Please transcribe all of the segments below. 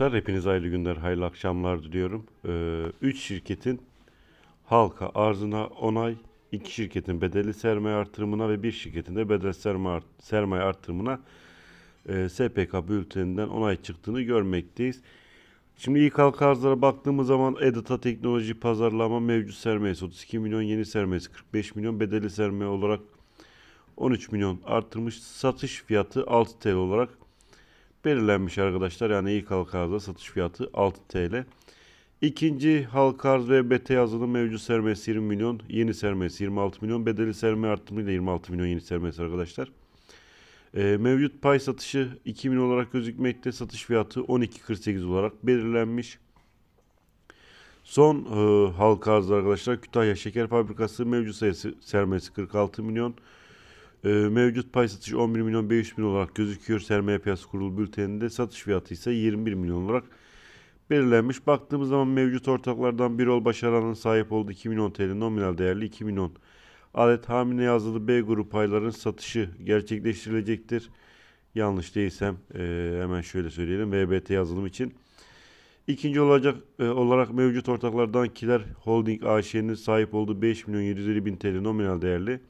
arkadaşlar. Hepinize hayırlı günler, hayırlı akşamlar diliyorum. 3 şirketin halka arzına onay, 2 şirketin bedelli sermaye artırımına ve 1 şirketin de bedel sermaye, sermaye artırımına e, SPK bülteninden onay çıktığını görmekteyiz. Şimdi ilk halka arzlara baktığımız zaman Edita Teknoloji Pazarlama mevcut sermayesi 32 milyon, yeni sermayesi 45 milyon, bedelli sermaye olarak 13 milyon artırmış. Satış fiyatı 6 TL olarak belirlenmiş arkadaşlar. Yani ilk halka arzda satış fiyatı 6 TL. İkinci halka arz ve BT yazılı mevcut sermayesi 20 milyon, yeni sermayesi 26 milyon, bedeli sermaye artırımıyla 26 milyon yeni sermayesi arkadaşlar. Ee, mevcut pay satışı 2 milyon olarak gözükmekte. Satış fiyatı 12.48 olarak belirlenmiş. Son e, halka arzı arkadaşlar Kütahya Şeker Fabrikası mevcut sayısı sermayesi 46 milyon. E, mevcut pay satışı 11 milyon 500 bin olarak gözüküyor. Sermaye piyasası kurulu bülteninde satış fiyatı ise 21 milyon olarak belirlenmiş. Baktığımız zaman mevcut ortaklardan Birol Başaran'ın sahip olduğu 2 milyon TL nominal değerli 2 milyon adet hamile yazılı B grubu payların satışı gerçekleştirilecektir. Yanlış değilsem e, hemen şöyle söyleyelim. VBT yazılım için. İkinci olacak e, olarak mevcut ortaklardan Kiler Holding AŞ'nin sahip olduğu 5 milyon 750 bin TL nominal değerli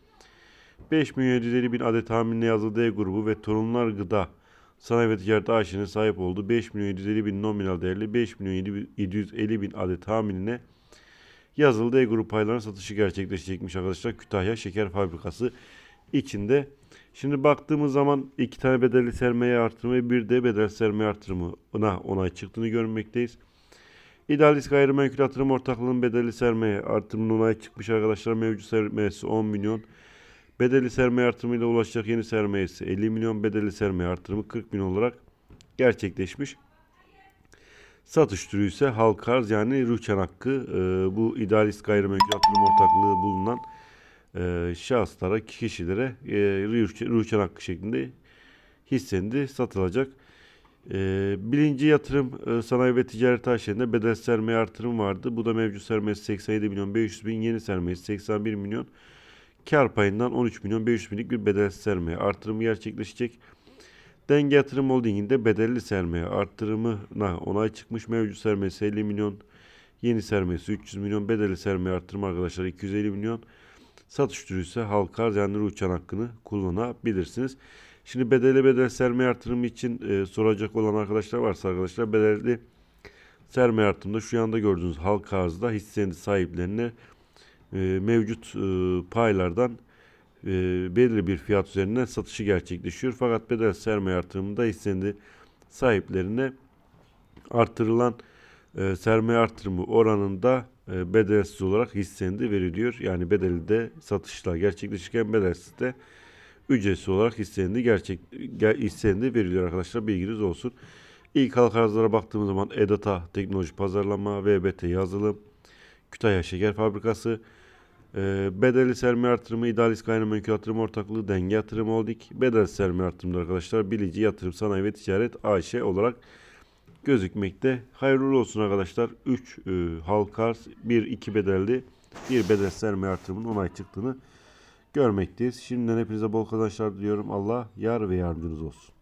5 milyon 750 bin adet hamile yazılı D grubu ve Torunlar Gıda Sanayi ve Ticaret AŞ'nin sahip olduğu 5 milyon 750 bin nominal değerli 5 milyon 750 bin adet hamiline yazılı D grubu paylarının satışı gerçekleşecekmiş arkadaşlar. Kütahya Şeker Fabrikası içinde. Şimdi baktığımız zaman iki tane bedelli sermaye artırımı ve bir de bedel sermaye artırımına onay çıktığını görmekteyiz. İdealist gayrimenkul yatırım ortaklığının bedelli sermaye artırımına onay çıkmış arkadaşlar. Mevcut sermayesi 10 milyon. Bedelli sermaye artırımıyla ulaşacak yeni sermayesi 50 milyon. Bedelli sermaye artırımı 40 milyon olarak gerçekleşmiş. Satış türü ise halka arz yani rüçhan hakkı e, bu idealist gayrimenkul yatırım ortaklığı bulunan e, şahıslara, kişilere e, rüçhan hakkı şeklinde hissendi satılacak. E, birinci yatırım e, sanayi ve ticaret AŞ'inde bedel sermaye artırım vardı. Bu da mevcut sermayesi 87 milyon 500 bin, yeni sermayesi 81 milyon. Kar payından 13 milyon 500 binlik bir bedel sermaye artırımı gerçekleşecek. Denge Yatırım Holding'inde bedelli sermaye artırımına onay çıkmış. Mevcut sermayesi 50 milyon. Yeni sermayesi 300 milyon. Bedelli sermaye artırımı arkadaşlar 250 milyon. Satış türü ise halka arz uçan hakkını kullanabilirsiniz. Şimdi bedelli bedel sermaye artırımı için e, soracak olan arkadaşlar varsa arkadaşlar bedelli sermaye artırımında şu anda gördüğünüz halka arzda hissenin sahiplerine e, mevcut e, paylardan e, belirli bir fiyat üzerinden satışı gerçekleşiyor. Fakat bedel sermaye artırımında hissenin sahiplerine artırılan e, sermaye artırımı oranında e, bedelsiz olarak hissendi veriliyor. Yani bedeli de satışla gerçekleşirken bedelsiz de ücretsiz olarak hissendi gerçek ger, hissendi veriliyor arkadaşlar bilginiz olsun. İlk halka arzlara baktığımız zaman EDATA Teknoloji Pazarlama, VBT Yazılım, Kütahya Şeker Fabrikası, e, bedelli sermaye artırımı, idealist gayrimenkul yatırım ortaklığı, denge yatırım holding, bedel sermaye artırımı arkadaşlar Bilici Yatırım Sanayi ve Ticaret AŞ olarak gözükmekte. Hayırlı olsun arkadaşlar. 3 e, halka arz, 1 2 bedelli, bir bedel sermaye artırımının onay çıktığını görmekteyiz. Şimdiden hepinize bol kazançlar diliyorum. Allah yar ve yardımcınız olsun.